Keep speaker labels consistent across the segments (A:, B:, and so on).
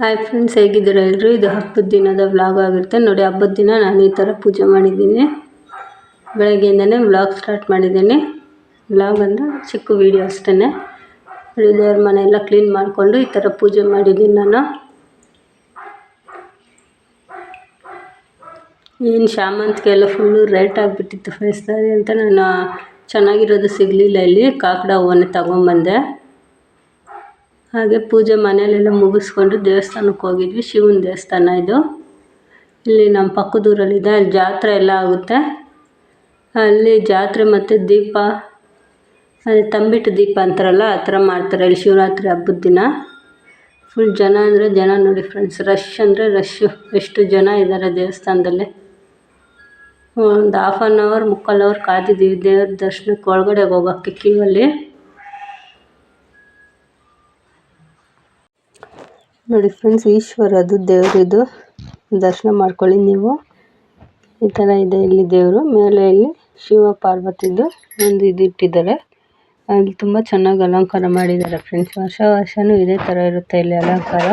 A: Hi friends ಹೇಗಿದ್ದೀರಾ ಎಲ್ಲರೂ ಇದು ಹಬ್ಬದ ದಿನದ ವ್ಲಾಗ್ ಆಗಿರುತ್ತೆ. ನೋಡಿ, ಹಬ್ಬದ ದಿನ ನಾನು ಈ ಥರ ಪೂಜೆ ಮಾಡಿದ್ದೀನಿ. ಬೆಳಗ್ಗೆಯಿಂದನೇ ವ್ಲಾಗ್ ಸ್ಟಾರ್ಟ್ ಮಾಡಿದ್ದೀನಿ. ವ್ಲಾಗ್ ಅಂದರೆ ಚಿಕ್ಕ ವೀಡಿಯೋ ಅಷ್ಟೇ ನೋಡಿ, ದೇವ್ರ ಮನೆ ಎಲ್ಲ ಕ್ಲೀನ್ ಮಾಡಿಕೊಂಡು ಈ ಥರ ಪೂಜೆ ಮಾಡಿದ್ದೀನಿ ನಾನು. ಏನು ಶ್ಯಾಮಂತಿಗೆ ಎಲ್ಲ ಫುಲ್ಲು ರೇಟ್ ಆಗಿಬಿಟ್ಟಿತ್ತು ಫೇಸ್ ಅಂತ ನಾನು ಚೆನ್ನಾಗಿರೋದು ಸಿಗಲಿಲ್ಲ ಇಲ್ಲಿ. ಕಾಕಡ ಹೂವನ್ನೇ ತಗೊಂಬಂದೆ. ಹಾಗೆ ಪೂಜೆ ಮನೆಯಲ್ಲೆಲ್ಲ ಮುಗಿಸ್ಕೊಂಡು ದೇವಸ್ಥಾನಕ್ಕೆ ಹೋಗಿದ್ವಿ. ಶಿವನ ದೇವಸ್ಥಾನ ಇದು. ಇಲ್ಲಿ ನಮ್ಮ ಪಕ್ಕದ ಊರಲ್ಲಿದೆ ಅಲ್ಲಿ ಜಾತ್ರೆ ಎಲ್ಲ ಆಗುತ್ತೆ. ಅಲ್ಲಿ ಜಾತ್ರೆ ಮತ್ತು ದೀಪ, ಅಲ್ಲಿ ತಂಬಿಟ್ಟು ದೀಪ ಅಂತಾರಲ್ಲ, ಆ ಥರ ಮಾಡ್ತಾರೆ. ಇಲ್ಲಿ ಶಿವರಾತ್ರಿ ಹಬ್ಬದ ದಿನ. ಫುಲ್ ಜನ ಅಂದರೆ ಜನ ನೋಡಿ ಫ್ರೆಂಡ್ಸ್ ರಶ್ ಅಂದರೆ ರಶ್ಶು ಎಷ್ಟು ಜನ ಇದ್ದಾರೆ ದೇವಸ್ಥಾನದಲ್ಲಿ. ಒಂದು ಹಾಫ್ ಆನ್ ಅವರ್ ಮುಕ್ಕಾಲು ಅವರ್ ಕಾದಿದ್ದೀವಿ. ದೇವ್ರ ದರ್ಶನಕ್ಕೆ ಒಳಗಡೆ ಹೋಗೋಕ್ಕೆ ಕ್ಯೂವಲ್ಲಿ ನೋಡಿ ಫ್ರೆಂಡ್ಸ್ ಈಶ್ವರದು ದೇವರಿದು ದರ್ಶನ ಮಾಡ್ಕೊಳ್ಳಿ ನೀವು. ಈ ಥರ ಇದೆ ಇಲ್ಲಿ ದೇವರು. ಮೇಲೆ ಇಲ್ಲಿ ಶಿವ ಪಾರ್ವತಿದು ಒಂದು ಇದು ಇಟ್ಟಿದ್ದಾರೆ. ಅಲ್ಲಿ ತುಂಬ ಚೆನ್ನಾಗಿ ಅಲಂಕಾರ ಮಾಡಿದ್ದಾರೆ ಫ್ರೆಂಡ್ಸ್ ವರ್ಷ ವರ್ಷವೂ ಇದೇ ಥರ ಇರುತ್ತೆ ಇಲ್ಲಿ ಅಲಂಕಾರ.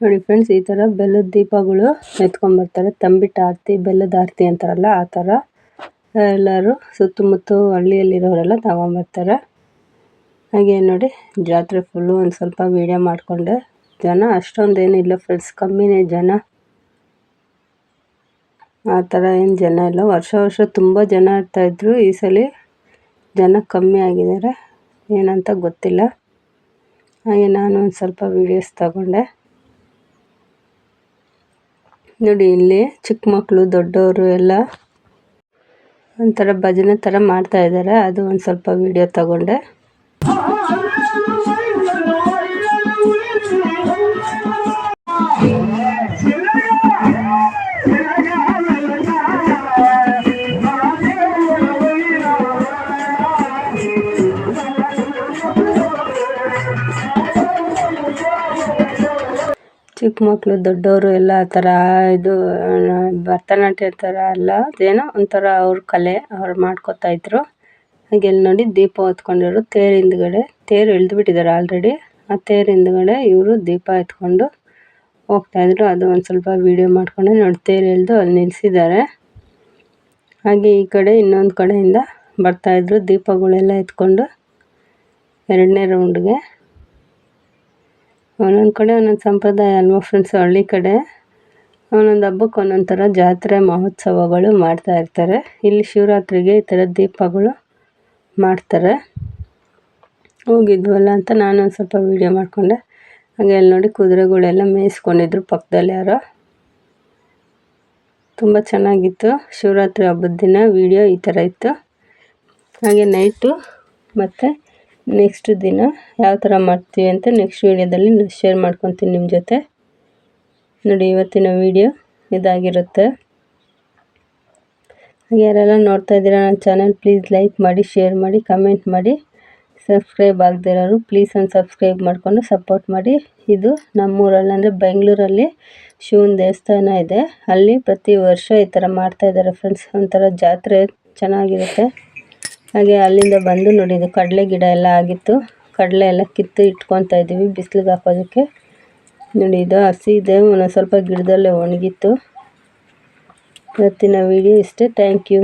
A: ನೋಡಿ ಫ್ರೆಂಡ್ಸ್ ಈ ಥರ ಬೆಲ್ಲದ ದೀಪಗಳು ಎತ್ಕೊಂಡ್ಬರ್ತಾರೆ ತಂಬಿಟ್ಟು ಆರತಿ, ಬೆಲ್ಲದ ಆರತಿ ಅಂತಾರಲ್ಲ, ಆ ಥರ ಎಲ್ಲರೂ ಸುತ್ತಮುತ್ತ ಹಳ್ಳಿಯಲ್ಲಿರೋರೆಲ್ಲ ತಗೊಂಬರ್ತಾರೆ. ಹಾಗೆ ನೋಡಿ, ಜಾತ್ರೆ ಫುಲ್ಲು ಒಂದು ಸ್ವಲ್ಪ ವೀಡಿಯೋ ಮಾಡಿಕೊಂಡೆ. ಜನ ಅಷ್ಟೊಂದೇನಿಲ್ಲ ಫ್ರೆಂಡ್ಸ್ ಕಮ್ಮಿನೇ ಜನ. ಆ ಥರ ಏನು ಜನ ಇಲ್ಲ. ವರ್ಷ ವರ್ಷ ತುಂಬ ಜನ ಇರ್ತಾಯಿದ್ರು ಈ ಸಲ ಜನ ಕಮ್ಮಿ ಆಗಿದ್ದಾರೆ. ಏನಂತ ಗೊತ್ತಿಲ್ಲ. ಹಾಗೆ ನಾನು ಒಂದು ಸ್ವಲ್ಪ ವೀಡಿಯೋಸ್ ತಗೊಂಡೆ. ನೋಡಿ, ಇಲ್ಲಿ ಚಿಕ್ಕ ಮಕ್ಕಳು ದೊಡ್ಡವರು ಎಲ್ಲ ಒಂಥರ ಭಜನೆ ಥರ ಮಾಡ್ತಾ ಇದ್ದಾರೆ. ಅದು ಒಂದು ಸ್ವಲ್ಪ ವೀಡಿಯೋ ತಗೊಂಡೆ. ಚಿಕ್ಕ ಮಕ್ಕಳು ದೊಡ್ಡವರು ಎಲ್ಲ ಆ ಥರ ಇದು ಭರತನಾಟ್ಯ ಥರ ಅಲ್ಲ, ಅದೇನೋ ಒಂಥರ ಅವ್ರ ಕಲೆ ಅವ್ರು ಮಾಡ್ಕೊತಾ ಇದ್ರು. ಹಾಗೆ ಇಲ್ಲಿ ನೋಡಿ ದೀಪ ಹೊತ್ಕೊಂಡಿರೋ ತೇರು ಹಿಂದ್ಗಡೆ, ತೇರು ಎಳೆದು ಬಿಟ್ಟಿದ್ದಾರೆ ಆಲ್ರೆಡಿ ಆ ತೇರು ಹಿಂದ್ಗಡೆ ಇವರು ದೀಪ ಎತ್ಕೊಂಡು ಹೋಗ್ತಾಯಿದ್ರು ಅದು ಒಂದು ಸ್ವಲ್ಪ ವಿಡಿಯೋ ಮಾಡ್ಕೊಂಡು ನೋಡಿ ತೇರು ಎಳೆದು ಅಲ್ಲಿ ನಿಲ್ಲಿಸಿದ್ದಾರೆ ಹಾಗೆ ಈ ಕಡೆ ಇನ್ನೊಂದು ಕಡೆಯಿಂದ ಬರ್ತಾಯಿದ್ರು ದೀಪಗಳೆಲ್ಲ ಎತ್ಕೊಂಡು. ಎರಡನೇ ರೌಂಡ್ಗೆ ಒಂದೊಂದು ಕಡೆ, ಒಂದೊಂದು ಸಂಪ್ರದಾಯ. ಅಲ್ವಾ ಫ್ರೆಂಡ್ಸ್ ಹಳ್ಳಿ ಕಡೆ. ಒಂದೊಂದು ಹಬ್ಬಕ್ಕೆ ಒಂದೊಂದು ಥರ ಜಾತ್ರೆ, ಮಹೋತ್ಸವಗಳು ಮಾಡ್ತಾ ಇರ್ತಾರೆ. ಇಲ್ಲಿ ಶಿವರಾತ್ರಿಗೆ ಈ ಥರ ದೀಪಗಳು ಮಾಡ್ತಾರೆ. ಹೋಗಿದ್ವಲ್ಲ ಅಂತ ನಾನು ಒಂದು ಸ್ವಲ್ಪ ವೀಡಿಯೋ ಮಾಡಿಕೊಂಡೆ. ಹಾಗೆ ಅಲ್ಲಿ ನೋಡಿ ಕುದುರೆಗಳೆಲ್ಲ ಮೇಯಿಸ್ಕೊಂಡಿದ್ರು ಪಕ್ಕದಲ್ಲಿ ಯಾರೋ. ತುಂಬ ಚೆನ್ನಾಗಿತ್ತು. ಶಿವರಾತ್ರಿ ಹಬ್ಬದ ದಿನ ವೀಡಿಯೋ ಈ ಥರ ಇತ್ತು. ಹಾಗೆ ನೈಟು ಮತ್ತು ನೆಕ್ಸ್ಟ್ ದಿನ ಯಾವ ಥರ ಮಾಡ್ತೀವಿ ಅಂತ ನೆಕ್ಸ್ಟ್ ವೀಡಿಯೋದಲ್ಲಿ ಶೇರ್ ಮಾಡ್ಕೊತೀನಿ ನಿಮ್ಮ ಜೊತೆ. ನೋಡಿ ಇವತ್ತಿನ ವೀಡಿಯೋ ಇದಾಗಿರುತ್ತೆ. ಯಾರೆಲ್ಲ ನೋಡ್ತಾ ಇದ್ದೀರಾ ನನ್ನ ಚಾನಲ್ ಪ್ಲೀಸ್ ಲೈಕ್ ಮಾಡಿ ಶೇರ್ ಮಾಡಿ ಕಮೆಂಟ್ ಮಾಡಿ. ಸಬ್ಸ್ಕ್ರೈಬ್ ಆಗದಿರೋರು ಪ್ಲೀಸ್ ಒಂದು ಸಬ್ಸ್ಕ್ರೈಬ್ ಮಾಡಿಕೊಂಡು ಸಪೋರ್ಟ್ ಮಾಡಿ. ಇದು ನಮ್ಮೂರಲ್ಲಿ ಅಂದರೆ ಬೆಂಗಳೂರಲ್ಲಿ ಶಿವನ ದೇವಸ್ಥಾನ ಇದೆ. ಅಲ್ಲಿ ಪ್ರತಿ ವರ್ಷ ಈ ಥರ ಮಾಡ್ತಾಯಿದ್ದಾರೆ ಫ್ರೆಂಡ್ಸ್ ಒಂಥರ ಜಾತ್ರೆ ಚೆನ್ನಾಗಿರುತ್ತೆ. ಹಾಗೆ ಅಲ್ಲಿಂದ ಬಂದು ನೋಡಿ ಕಡಲೆ ಗಿಡ ಎಲ್ಲ ಆಗಿತ್ತು. ಕಡಲೆ ಎಲ್ಲ ಕಿತ್ತು ಇಟ್ಕೊತಾ ಇದ್ದೀವಿ, ಬಿಸಿಲಿಗೆ ಹಾಕೋದಕ್ಕೆ. ನೋಡಿ, ಇದು ಹಸಿ ಇದೆ, ಒಂದೊಂದು ಸ್ವಲ್ಪ ಗಿಡದಲ್ಲೇ ಒಣಗಿತ್ತು. ಇವತ್ತಿನ ವಿಡಿಯೋ ಇಷ್ಟೇ. Thank you